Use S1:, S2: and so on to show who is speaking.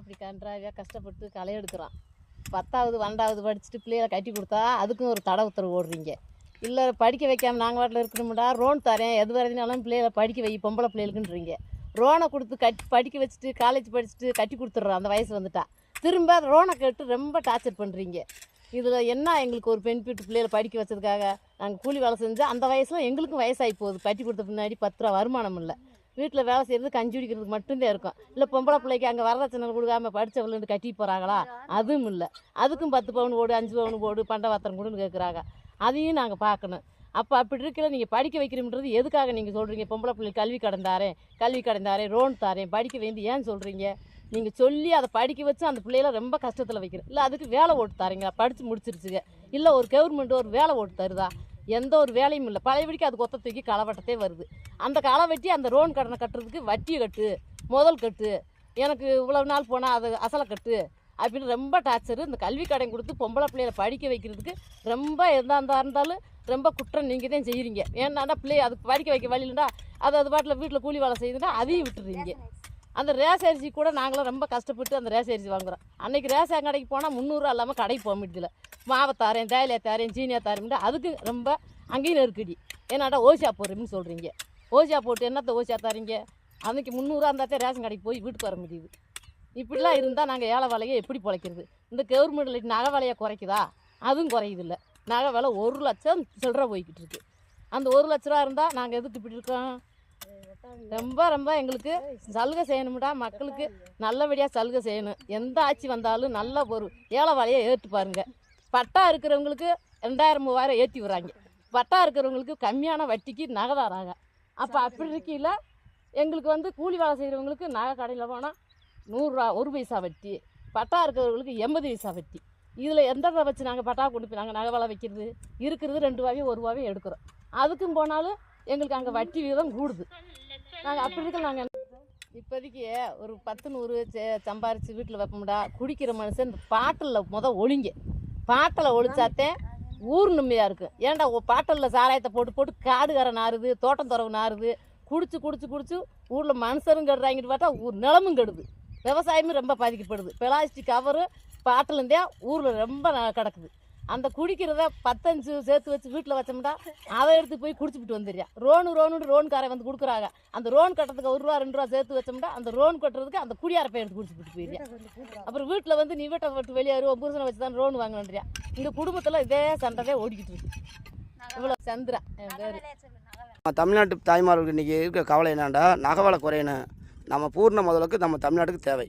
S1: இப்படி கன்றாவியாக கஷ்டப்பட்டு களை எடுக்கிறான். பத்தாவது பன்னெண்டாவது படிச்சுட்டு பிள்ளைகளை கட்டி கொடுத்தா அதுக்கும் ஒரு தடை உத்தரவு ஓடுறீங்க இல்லை படிக்க வைக்காமல் நாங்கள் வாட்டில் இருக்கணும்டா ரோன் தரேன் எது வரதுனாலும் பிள்ளைகளை படிக்க வை பொம்பளை பிள்ளைகளுக்குன்றீங்க. ரோனை கொடுத்து கட்டி படிக்க வச்சுட்டு காலேஜ் படிச்சுட்டு கட்டி கொடுத்துட்றோம் அந்த வயசு வந்துட்டா. திரும்ப ரோனை கேட்டு ரொம்ப டார்ச்சர் பண்ணுறீங்க இதில் என்ன எங்களுக்கு ஒரு பெண் வீட்டு பிள்ளைகளை படிக்க வச்சதுக்காக நாங்கள் கூலி வேலை செஞ்சு அந்த வயசில் எங்களுக்கும் வயசாகி போகுது. கட்டி கொடுத்த பின்னாடி பத்து ரூபா வருமானம் இல்லை. வீட்டில் வேலை செய்கிறது கஞ்சி குடிக்கிறதுக்கு மட்டும்தான் இருக்கும். இல்லை பொம்பளை பிள்ளைக்கு அங்கே வரதட்சணை கொடுக்காம படித்தவள்னு கட்டி போகிறாங்களா அதுவும் இல்லை. அதுக்கும் பத்து பவுன் போடு அஞ்சு பவுன் போடு பண்டவாத்திரம் கொடுன்னு கேட்குறாங்க அதையும் நாங்கள் பார்க்கணும். அப்போ அப்படி இருக்கல நீங்கள் படிக்க வைக்கிறோம்ன்றது எதுக்காக நீங்கள் சொல்கிறீங்க பொம்பளை பிள்ளை கல்வி கடன் தாரேன் கல்வி கடன் தாரேன் ரோன் தாரேன் படிக்க வேண்டி ஏன் சொல்கிறீங்க நீங்கள் சொல்லி அதை படிக்க வச்சு அந்த பிள்ளைகளை ரொம்ப கஷ்டத்தில் வைக்கிறேன் இல்லை அதுக்கு வேலை ஓட்டு தாரீங்களா? படித்து முடிச்சிருச்சுங்க. இல்லை ஒரு கவர்மெண்ட் ஒரு வேலை ஓட்டு தருதா? எந்த ஒரு வேலையும் இல்லை. பழையபடிக்கு அது கொத்த தூக்கி களவட்டத்தே வருது. அந்த களை வெட்டி அந்த ரோன் கடனை கட்டுறதுக்கு வட்டி கட்டு முதல் கட்டு எனக்கு இவ்வளவு நாள் போனால் அது அசலை கட்டு அப்படின்னு ரொம்ப டார்ச்சரு இந்த கல்வி கடன் கொடுத்து பொம்பளை பிள்ளைகளை படிக்க வைக்கிறதுக்கு ரொம்ப எந்த இருந்தாலும் ரொம்ப குற்றம் நீங்கள் தான் செய்கிறீங்க ஏன்னாடா பிள்ளைய அதுக்கு படிக்க வைக்க வழி இல்லைடா அது அது பாட்டில் வீட்டில் கூலி வேலை செய்யுதுன்னா அதையும் விட்டுறீங்க. அந்த ரேஸ் அரிசி கூட நாங்களும் ரொம்ப கஷ்டப்பட்டு அந்த ரேஸ் அரிசி வாங்குகிறோம் அன்னைக்கு ரேஷன் கடைக்கு போனால் முந்நூறுரூவா இல்லாமல் கடைக்கு போக முடியல. மாவை தாரேன் தேயிலையை தாரேன் ஜீனியா தாரேன் அதுக்கு ரொம்ப அங்கேயும் நெருக்கடி. ஏன்னாடா ஓசியா போடுறேன்னு சொல்கிறீங்க ஓசியா போட்டு என்னத்தை ஓசியா தாரீங்க? அன்றைக்கி முந்நூறுரூவா இருந்தால் ரேஷன் கடைக்கு போய் வீட்டுக்கு வர முடியுது. இப்படிலாம் இருந்தால் நாங்கள் ஏழை வேலையை எப்படி பிழைக்கிறது? இந்த கவர்மெண்ட்டில் நகை விலையை குறைக்குதா? அதுவும் குறையுதில்ல. இல்லை நகை விலை ஒரு லட்சம் சில்லற போய்கிட்டு இருக்கு. அந்த ஒரு லட்ச ரூபா இருந்தால் நாங்கள் எதுக்கு இப்படி இருக்கோம்? ரொம்ப ரொம்ப எங்களுக்கு சலுகை செய்யணும்டா. மக்களுக்கு நல்லபடியாக சலுகை செய்யணும். எந்த ஆட்சி வந்தாலும் நல்ல ஒரு ஏழை வேலையை ஏற்று பாருங்கள் பட்டா இருக்கிறவங்களுக்கு ரெண்டாயிரம் மூவாயிரம் ஏற்றி விடுறாங்க. பட்டா இருக்கிறவங்களுக்கு கம்மியான வட்டிக்கு நகை தராங்க. அப்போ அப்படி இருக்கையில் எங்களுக்கு வந்து கூலி வேலை செய்கிறவங்களுக்கு நகை கடையில் போனால் நூறுரூவா ஒரு பைசா வட்டி. பட்டா இருக்கிறவங்களுக்கு எண்பது பைசா வட்டி. இதில் எந்த வச்சு நாங்கள் பட்டா கொண்டு போய் நாங்கள் நகை வேலை வைக்கிறது? இருக்கிறது ரெண்டு ரூபாயும் ஒரு ரூபாயும் எடுக்கிறோம். அதுக்கும் போனாலும் எங்களுக்கு அங்கே வட்டி வீதம் கூடுது. நாங்கள் அப்படி இருக்க நாங்கள் இப்போதைக்கு ஒரு பத்து நூறு சே- சம்பாரிச்சு வீட்டில் வைப்போம்டா குடிக்கிற மனுஷன் பாட்டில் முத ஒழிங்க பாட்டில் ஒழிச்சாத்தே ஊர் நிம்மதியாக இருக்கும் ஏன்டா பாட்டலில் சாராயத்தை போட்டு போட்டு காடுகார நாறுது தோட்டம் துறவு நாறுது குடிச்சு குடிச்சு குடிச்சு ஊரில் மனுஷரும் கெடுறாங்கன்னு பார்த்தா ஊர் நிலமும் கெடுது. விவசாயமும் ரொம்ப பாதிக்கப்படுது. பிளாஸ்டிக் கவரு பாட்டிலேருந்தே ஊரில் ரொம்ப ந- கிடக்குது. அந்த குடிக்கிறத பத்தஞ்சு சேர்த்து வச்சு வீட்டில் வச்சோம்டா அதை எடுத்து போய் குடிச்சுட்டு வந்துடுறியா ரோனு ரோனு ரோன்காரன் வந்து கொடுக்குறாங்க. அந்த ரோன் கட்டுறதுக்கு ஒரு ரூபா ரெண்டு ரூபா சேர்த்து வச்சோம்னா அந்த ரோன் கட்டுறதுக்கு அந்த குடியார போய் எடுத்து குடிச்சுட்டு போயிடுறியா அப்புறம் வீட்டில் வந்து நீ வீட்டை விட்டு வெளியேறு புருஷனை வச்சு தான் ரோன் வாங்கணுன்றியா இந்த குடும்பத்தில் இதே சண்டை ஓடிக்கிட்டு இருக்கு. இவ்வளோ சந்திரா என் பேர்.
S2: நம்ம தமிழ்நாட்டு தாய்மார்களுக்கு இன்றைக்கி இருக்க கவலை என்னன்னா நகவலை குறையணும். நம்ம பூர்ண முதலுக்கு நம்ம தமிழ்நாட்டுக்கு தேவை.